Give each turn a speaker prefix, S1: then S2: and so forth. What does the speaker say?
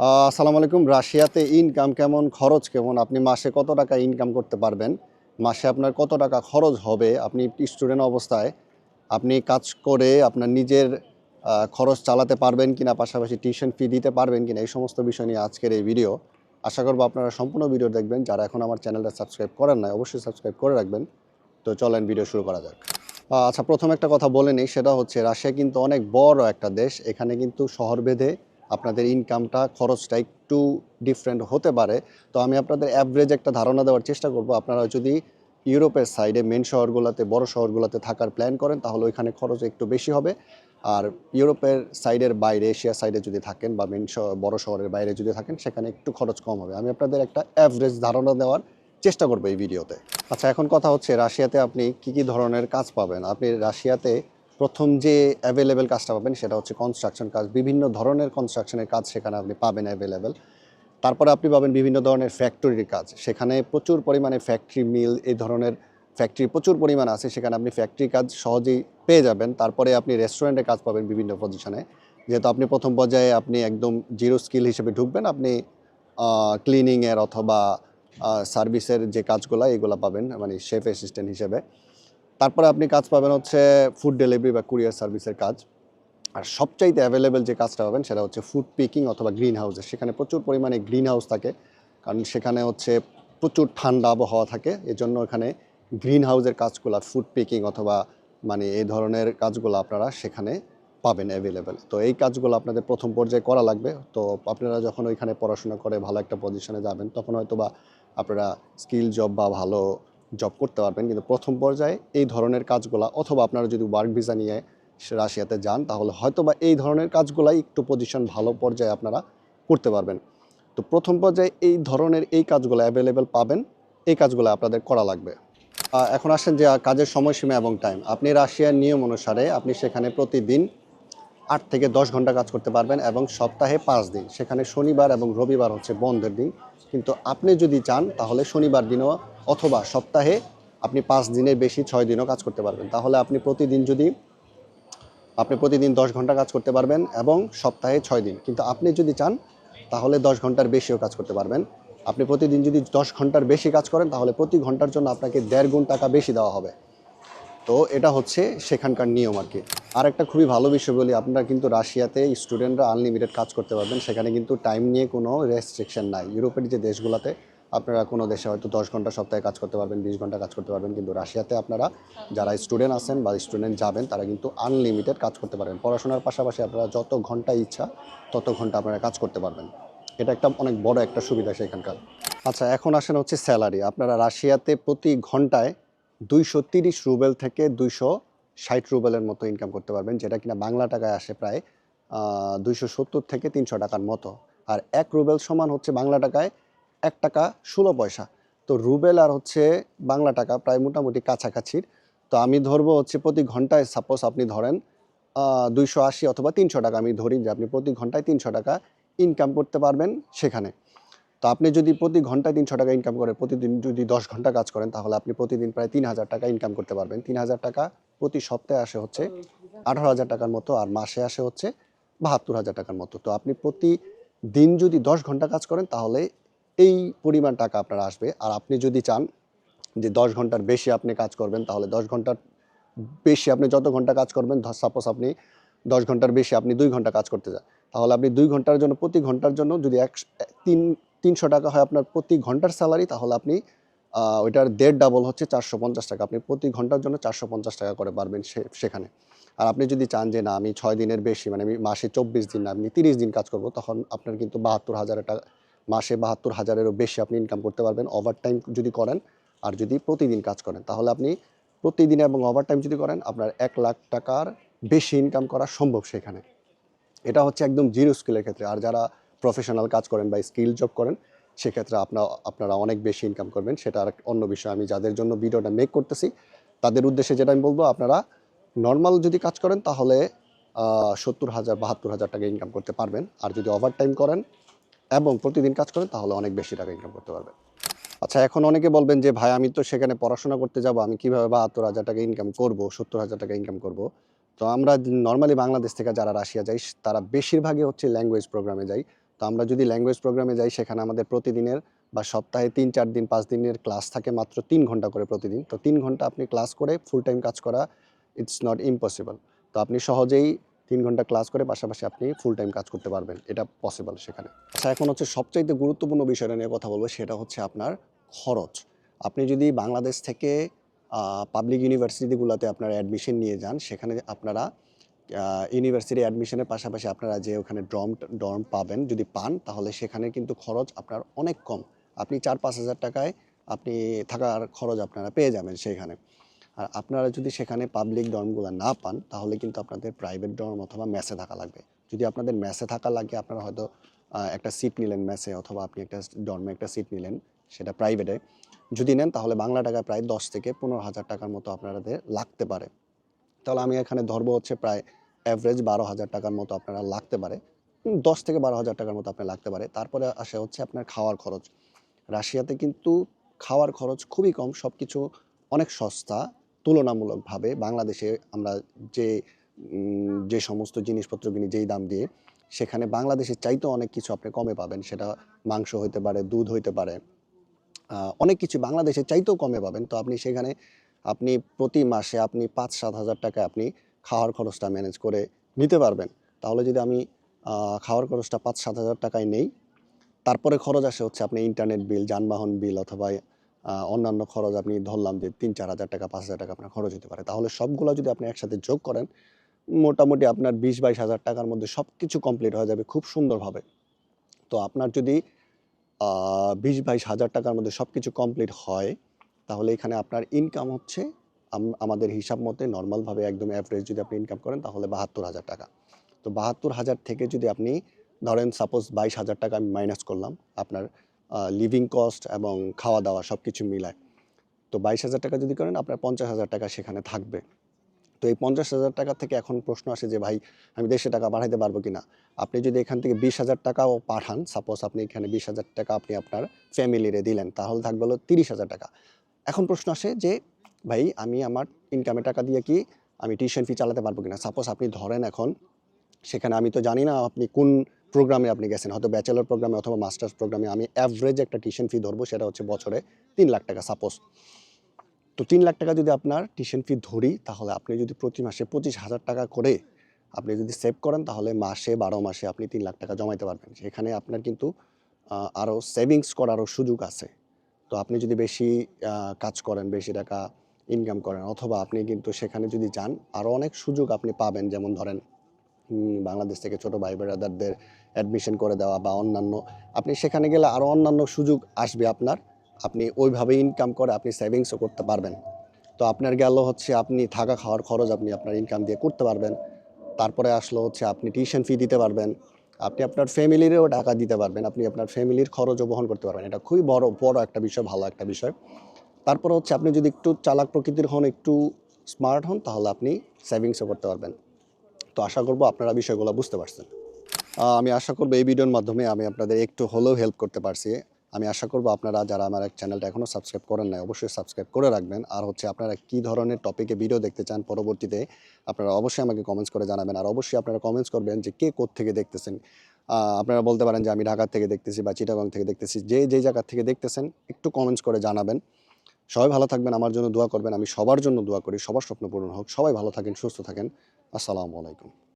S1: আসসালামু আলাইকুম। রাশিয়াতে ইনকাম কেমন, খরচ কেমন? আপনি মাসে কত টাকা ইনকাম করতে পারবেন? মাসে আপনার কত টাকা খরচ হবে? আপনি স্টুডেন্ট অবস্থায় আপনি কাজ করে আপনার নিজের খরচ চালাতে পারবেন কিনা, পাশাপাশি টিউশন ফি দিতে পারবেন কিনা, এই সমস্ত বিষয় নিয়ে আজকের এই ভিডিও আশা করব আপনারা সম্পূর্ণ ভিডিও দেখবেন। যারা এখন আমার চ্যানেলটা সাবস্ক্রাইব করেন নাই, অবশ্যই সাবস্ক্রাইব করে রাখবেন। তো চলেন ভিডিও শুরু করা যাক। আচ্ছা প্রথম একটা কথা বলে নিই, সেটা হচ্ছে রাশিয়া কিন্তু অনেক বড় একটা দেশ। এখানে কিন্তু শহর ভেদে আপনাদের ইনকামটা খরচটা একটু ডিফারেন্ট হতে পারে। তো আমি আপনাদের অ্যাভারেজ একটা ধারণা দেওয়ার চেষ্টা করব। আপনারা যদি ইউরোপের সাইডে মেন শহরগুলোতে, বড় শহরগুলোতে থাকার প্ল্যান করেন, তাহলে ওইখানে খরচ একটু বেশি হবে। আর ইউরোপের সাইডের বাইরে, এশিয়া সাইডে যদি থাকেন বা মেন বড় শহরের বাইরে যদি থাকেন, সেখানে একটু খরচ কম হবে। আমি আপনাদের একটা অ্যাভারেজ ধারণা দেওয়ার চেষ্টা করব এই ভিডিওতে। আচ্ছা এখন কথা হচ্ছে রাশিয়াতে আপনি কি কি ধরনের কাজ পাবেন? আপনি রাশিয়াতে প্রথম যে অ্যাভেলেবেল কাজটা পাবেন সেটা হচ্ছে কনস্ট্রাকশন কাজ। বিভিন্ন ধরনের কনস্ট্রাকশনের কাজ সেখানে আপনি পাবেন অ্যাভেলেবেল তারপরে আপনি পাবেন বিভিন্ন ধরনের ফ্যাক্টরির কাজ। সেখানে প্রচুর পরিমাণে ফ্যাক্টরি মিল এই ধরনের ফ্যাক্টরি প্রচুর পরিমাণ আছে। সেখানে আপনি ফ্যাক্টরি কাজ সহজেই পেয়ে যাবেন। তারপরে আপনি রেস্টুরেন্টে কাজ পাবেন বিভিন্ন পজিশনে যেহেতু আপনি প্রথম পর্যায়ে আপনি একদম জিরো স্কিল হিসেবে ঢুকবেন, আপনি ক্লিনিংয়ের অথবা সার্ভিসের যে কাজগুলো, এগুলো পাবেন মানে শেফ অ্যাসিস্ট্যান্ট হিসেবে। তারপরে আপনি কাজ পাবেন হচ্ছে ফুড ডেলিভারি বা কুরিয়ার সার্ভিসের কাজ। আর সবচাইতে অ্যাভেলেবেল যে কাজটা পাবেন সেটা হচ্ছে ফুড পিকিং অথবা গ্রিন হাউসে সেখানে প্রচুর পরিমাণে গ্রিন হাউস থাকে, কারণ সেখানে হচ্ছে প্রচুর ঠান্ডা আবহাওয়া থাকে, এজন্য এখানে গ্রিন হাউসের কাজগুলো ফুড পিকিং অথবা মানে এই ধরনের কাজগুলো আপনারা সেখানে পাবেন অ্যাভেলেবেল তো এই কাজগুলো আপনাদের প্রথম পর্যায়ে করা লাগবে। তো আপনারা যখন ওইখানে পড়াশোনা করে ভালো একটা পজিশনে যাবেন, তখন হয়তো বা আপনারা স্কিল জব বা ভালো জব করতে পারবেন। কিন্তু প্রথম পর্যায়ে এই ধরনের কাজগুলা অথবা আপনারা যদি ওয়ার্ক ভিসা নিয়ে রাশিয়াতে যান, তাহলে হয়তো বা এই ধরনের কাজগুলাই একটু পজিশন ভালো পর্যায়ে আপনারা করতে পারবেন। তো প্রথম পর্যায়ে এই ধরনের এই কাজগুলো অ্যাভেলেবেল পাবেন, এই কাজগুলো আপনাদের করা লাগবে। এখন আসেন যে কাজের সময়সীমা এবং টাইম আপনি রাশিয়ার নিয়ম অনুসারে আপনি সেখানে প্রতিদিন আট থেকে দশ ঘণ্টা কাজ করতে পারবেন এবং সপ্তাহে পাঁচ দিন। সেখানে শনিবার এবং রবিবার হচ্ছে বন্ধের দিন। কিন্তু আপনি যদি চান, তাহলে শনিবার দিনও অথবা সপ্তাহে আপনি পাঁচ দিনের বেশি ছয় দিনও কাজ করতে পারবেন। তাহলে আপনি প্রতিদিন যদি, আপনি প্রতিদিন দশ ঘণ্টা কাজ করতে পারবেন এবং সপ্তাহে ছয় দিন। কিন্তু আপনি যদি চান, তাহলে দশ ঘণ্টার বেশিও কাজ করতে পারবেন। আপনি প্রতিদিন যদি দশ ঘণ্টার বেশি কাজ করেন, তাহলে প্রতি ঘণ্টার জন্য আপনাকে দেড় গুণ টাকা বেশি দেওয়া হবে। তো এটা হচ্ছে সেখানকার নিয়ম আর কি। আর একটা খুবই ভালো বিষয় বলি, আপনারা কিন্তু রাশিয়াতে স্টুডেন্টরা আনলিমিটেড কাজ করতে পারবেন। সেখানে কিন্তু টাইম নিয়ে কোনো রেস্ট্রিকশন নাই। ইউরোপের যে দেশগুলোতে আপনারা কোনো দেশে হয়তো দশ ঘণ্টা সপ্তাহে কাজ করতে পারবেন, বিশ ঘণ্টা কাজ করতে পারবেন। কিন্তু রাশিয়াতে আপনারা যারা স্টুডেন্ট আছেন বা স্টুডেন্ট যাবেন, তারা কিন্তু আনলিমিটেড কাজ করতে পারবেন। পড়াশোনার পাশাপাশি আপনারা যত ঘণ্টা ইচ্ছা, তত ঘণ্টা আপনারা কাজ করতে পারবেন। এটা একটা অনেক বড় একটা সুবিধা সেখানকার। আচ্ছা এখন আসেন হচ্ছে স্যালারি আপনারা রাশিয়াতে প্রতি ঘন্টায় দুইশো তিরিশ রুবেল থেকে দুইশো ষাট রুবেলের মতো ইনকাম করতে পারবেন, যেটা কিনা বাংলা টাকায় আসে প্রায় দুইশো সত্তর থেকে তিনশো টাকার মতো। আর এক রুবেল সমান হচ্ছে বাংলা টাকায় এক টাকা ষোলো পয়সা। তো রুবেল আর হচ্ছে বাংলা টাকা প্রায় মোটামুটি কাছাকাছির। তো আমি ধরবো হচ্ছে প্রতি ঘন্টায় সাপোজ আপনি ধরেন দুইশো আশি অথবা তিনশো টাকা আমি ধরি যে আপনি প্রতি ঘন্টায় তিনশো টাকা ইনকাম করতে পারবেন সেখানে। তো আপনি যদি প্রতি ঘন্টায় তিনশো টাকা ইনকাম করেন প্রতিদিন যদি দশ ঘণ্টা কাজ করেন, তাহলে আপনি প্রতিদিন প্রায় তিন হাজার টাকা ইনকাম করতে পারবেন। তিন হাজার টাকা প্রতি সপ্তাহে আসে হচ্ছে আঠারো হাজার টাকার মতো আর মাসে আসে হচ্ছে বাহাত্তর হাজার টাকার মতো। তো আপনি প্রতি দিন যদি দশ ঘণ্টা কাজ করেন, তাহলে এই পরিমাণ টাকা আপনার আসবে। আর আপনি যদি চান যে দশ ঘণ্টার বেশি আপনি কাজ করবেন, তাহলে দশ ঘণ্টার বেশি আপনি যত ঘণ্টা কাজ করবেন সাপোজ আপনি দশ ঘণ্টার বেশি আপনি দুই ঘণ্টা কাজ করতে যান তাহলে আপনি দুই ঘণ্টার জন্য, প্রতি ঘণ্টার জন্য যদি এক তিন, তিনশো টাকা হয় আপনার প্রতি ঘণ্টার স্যালারি তাহলে আপনি ওইটার দেড় ডাবল হচ্ছে চারশো পঞ্চাশ টাকা। আপনি প্রতি ঘণ্টার জন্য চারশো পঞ্চাশ টাকা করে পারবেন সেখানে। আর আপনি যদি চান যে, না, আমি ছয় দিনের বেশি মানে আমি মাসে চব্বিশ দিন না, আমি তিরিশ দিন কাজ করব তখন আপনার কিন্তু বাহাত্তর হাজার টাকা মাসে বাহাত্তর হাজারেরও বেশি আপনি ইনকাম করতে পারবেন ওভার টাইম যদি করেন আর যদি প্রতিদিন কাজ করেন, তাহলে আপনি প্রতিদিন এবং ওভার টাইম যদি করেন, আপনার এক লাখ টাকার বেশি ইনকাম করা সম্ভব সেখানে। এটা হচ্ছে একদম জিরো স্কিলের ক্ষেত্রে। আর যারা প্রফেশনাল কাজ করেন বা স্কিল জব করেন, সেক্ষেত্রে আপনার আপনারা অনেক বেশি ইনকাম করবেন। সেটা আর অন্য বিষয়। আমি যাদের জন্য ভিডিওটা মেক করতেছি, তাদের উদ্দেশ্যে যেটা আমি বলব, আপনারা নর্মাল যদি কাজ করেন, তাহলে সত্তর হাজার, বাহাত্তর হাজার টাকা ইনকাম করতে পারবেন। আর যদি ওভার টাইম করেন এবং প্রতিদিন কাজ করেন, তাহলে অনেক বেশি টাকা ইনকাম করতে পারবেন। আচ্ছা এখন অনেকে বলবেন যে, ভাই, আমি তো সেখানে পড়াশোনা করতে যাব, আমি কীভাবে বাহাত্তর হাজার টাকা ইনকাম করব, সত্তর হাজার টাকা ইনকাম করব? তো আমরা নর্মালি বাংলাদেশ থেকে যারা রাশিয়া যাই, তারা বেশিরভাগই হচ্ছে ল্যাঙ্গুয়েজ প্রোগ্রামে যাই। তো আমরা যদি ল্যাঙ্গুয়েজ প্রোগ্রামে যাই, সেখানে আমাদের প্রতিদিনের বা সপ্তাহে তিন, চার দিন, পাঁচ দিনের ক্লাস থাকে মাত্র তিন ঘণ্টা করে প্রতিদিন। তো তিন ঘণ্টা আপনি ক্লাস করে ফুল টাইম কাজ করা ইটস নট ইম্পসিবল তো আপনি সহজেই তিন ঘণ্টা ক্লাস করে পাশাপাশি আপনি ফুল টাইম কাজ করতে পারবেন। এটা পসিবল সেখানে। আচ্ছা এখন হচ্ছে সবচাইতে গুরুত্বপূর্ণ বিষয়টা নিয়ে কথা বলব, সেটা হচ্ছে আপনার খরচ। আপনি যদি বাংলাদেশ থেকে পাবলিক ইউনিভার্সিটিগুলোতে আপনারা অ্যাডমিশন নিয়ে যান, সেখানে আপনারা ইউনিভার্সিটি অ্যাডমিশনের পাশাপাশি আপনারা যে ওখানে ডর্ম ডর্ম পাবেন, যদি পান, তাহলে সেখানে কিন্তু খরচ আপনার অনেক কম। আপনি চার পাঁচ হাজার টাকায় আপনি থাকার খরচ আপনারা পেয়ে যাবেন সেখানে। আর আপনারা যদি সেখানে পাবলিক ডর্মগুলো না পান, তাহলে কিন্তু আপনাদের প্রাইভেট ডর্ম অথবা মেসে থাকা লাগবে। যদি আপনাদের মেসে থাকা লাগে, আপনারা হয়তো একটা সিট নিলেন মেসে অথবা আপনি একটা ডর্মে একটা সিট নিলেন, সেটা প্রাইভেটে যদি নেন, তাহলে বাংলা টাকা প্রায় দশ থেকে পনেরো হাজার টাকার মতো আপনাদের লাগতে পারে। তাহলে আমি এখানে ধরবো হচ্ছে প্রায় অ্যাভারেজ বারো হাজার টাকার মতো আপনারা লাগতে পারে। দশ থেকে বারো হাজার টাকার মতো আপনার লাগতে পারে। তারপরে আসে হচ্ছে আপনার খাওয়ার খরচ। রাশিয়াতে কিন্তু খাওয়ার খরচ খুবই কম সব কিছু অনেক সস্তা। তুলনামূলকভাবে বাংলাদেশে আমরা যে যে সমস্ত জিনিসপত্র কিনি, যেই দাম দিয়ে, সেখানে বাংলাদেশের চাইতেও অনেক কিছু আপনি কমে পাবেন। সেটা মাংস হইতে পারে, দুধ হইতে পারে অনেক কিছু বাংলাদেশের চাইতেও কমে পাবেন। তো আপনি সেখানে, আপনি প্রতি মাসে আপনি পাঁচ সাত হাজার টাকা আপনি খাওয়ার খরচটা ম্যানেজ করে নিতে পারবেন। তাহলে যদি আমি খাওয়ার খরচটা পাঁচ সাত হাজার টাকায় নেই, তারপরে খরচ আসে হচ্ছে আপনি ইন্টারনেট বিল, যানবাহন বিল অথবা অন্যান্য খরচ আপনি ধরলাম যে তিন, চার হাজার টাকা, পাঁচ হাজার টাকা আপনার খরচ হতে পারে। তাহলে সবগুলো যদি আপনি একসাথে যোগ করেন, মোটামুটি আপনার বিশ, বাইশ হাজার টাকার মধ্যে সব কিছু কমপ্লিট হয়ে যাবে খুব সুন্দরভাবে। তো আপনার যদি বিশ, বাইশ হাজার টাকার মধ্যে সব কিছু কমপ্লিট হয়, তাহলে এখানে আপনার ইনকাম হচ্ছে আম- আমাদের হিসাব মতে নর্মালভাবে একদম অ্যাভারেজ যদি আপনি ইনকাম করেন, তাহলে বাহাত্তর হাজার টাকা। তো বাহাত্তর হাজার থেকে যদি আপনি, ধরেন সাপোজ বাইশ হাজার টাকা আমি মাইনাস করলাম, আপনার লিভিং কস্ট এবং খাওয়া দাওয়া সব কিছু মিলায়। তো বাইশ হাজার টাকা যদি করেন, আপনার পঞ্চাশ হাজার টাকা সেখানে থাকবে। তো এই পঞ্চাশ হাজার টাকা থেকে এখন প্রশ্ন আসে যে, ভাই, আমি দেড়শো টাকা বাড়াইতে পারব কিনা? আপনি যদি এখান থেকে বিশ হাজার টাকাও পাঠান সাপোজ আপনি এখানে বিশ হাজার টাকা আপনি আপনার ফ্যামিলিরে দিলেন, তাহলে থাকবে হলো তিরিশ হাজার টাকা। এখন প্রশ্ন আসে যে, ভাই, আমি আমার ইনকামের টাকা দিয়ে কি আমি টিউশন ফি চালাতে পারব কিনা? সাপোজ আপনি ধরেন এখন, সেখানে আমি তো জানি না আপনি কোন প্রোগ্রামে আপনি গেছেন, হয়তো ব্যাচেলর প্রোগ্রামে অথবা মাস্টার্স প্রোগ্রামে আমি অ্যাভারেজ একটা টিউশন ফি ধরবো, সেটা হচ্ছে বছরে তিন লাখ টাকা সাপোজ তো তিন লাখ টাকা যদি আপনার টিউশন ফি ধরি, তাহলে আপনি যদি প্রতি মাসে পঁচিশ হাজার টাকা করে আপনি যদি সেভ করেন, তাহলে মাসে, বারো মাসে আপনি তিন লাখ টাকা জমাইতে পারবেন। সেখানে আপনার কিন্তু আরও সেভিংস করারও সুযোগ আছে। তো আপনি যদি বেশি কাজ করেন, বেশি টাকা ইনকাম করেন, অথবা আপনি কিন্তু সেখানে যদি যান আরও অনেক সুযোগ আপনি পাবেন। যেমন ধরেন বাংলাদেশ থেকে ছোট ভাই ব্রাদারদের অ্যাডমিশন করে দেওয়া বা অন্যান্য, আপনি সেখানে গেলে আরও অন্যান্য সুযোগ আসবে আপনার। আপনি ওইভাবে ইনকাম করে আপনি সেভিংসও করতে পারবেন। তো আপনার গেল হচ্ছে আপনি থাকা খাওয়ার খরচ আপনি আপনার ইনকাম দিয়ে করতে পারবেন। তারপরে আসলো হচ্ছে আপনি টিউশন ফি দিতে পারবেন। আপনি আপনার ফ্যামিলিরও টাকা দিতে পারবেন। আপনি আপনার ফ্যামিলির খরচও বহন করতে পারবেন। এটা খুবই বড় বড় একটা বিষয়, ভালো একটা বিষয়। তারপরে হচ্ছে আপনি যদি একটু চালাক প্রকৃতির হন, একটু স্মার্ট হন, তাহলে আপনি সেভিংসও করতে পারবেন। তো আশা করব আপনারা বিষয়গুলো বুঝতে পারছেন। আমি আশা করব এই ভিডিওর মাধ্যমে আমি আপনাদের একটু হলেও হেল্প করতে পারছি। আমি আশা করব আপনারা যারা আমার এক চ্যানেলটা এখনও সাবস্ক্রাইব করেন নাই, অবশ্যই সাবস্ক্রাইব করে রাখবেন। আর হচ্ছে আপনারা কী ধরনের টপিকে ভিডিও দেখতে চান পরবর্তীতে, আপনারা অবশ্যই আমাকে কমেন্টস করে জানাবেন। আর অবশ্যই আপনারা কমেন্টস করবেন যে কে থেকে দেখতেছেন। আপনারা বলতে পারেন যে আমি ঢাকা থেকে দেখতেছি বা চিটাগং থেকে দেখতেছি, যে যে জায়গা থেকে দেখতেছেন, একটু কমেন্টস করে জানাবেন। সবাই ভালো থাকবেন, আমার জন্য দোয়া করবেন, আমি সবার জন্য দোয়া করি, সবার স্বপ্ন পূরণ হোক। সবাই ভালো থাকেন, সুস্থ থাকেন। আসসালামু আলাইকুম।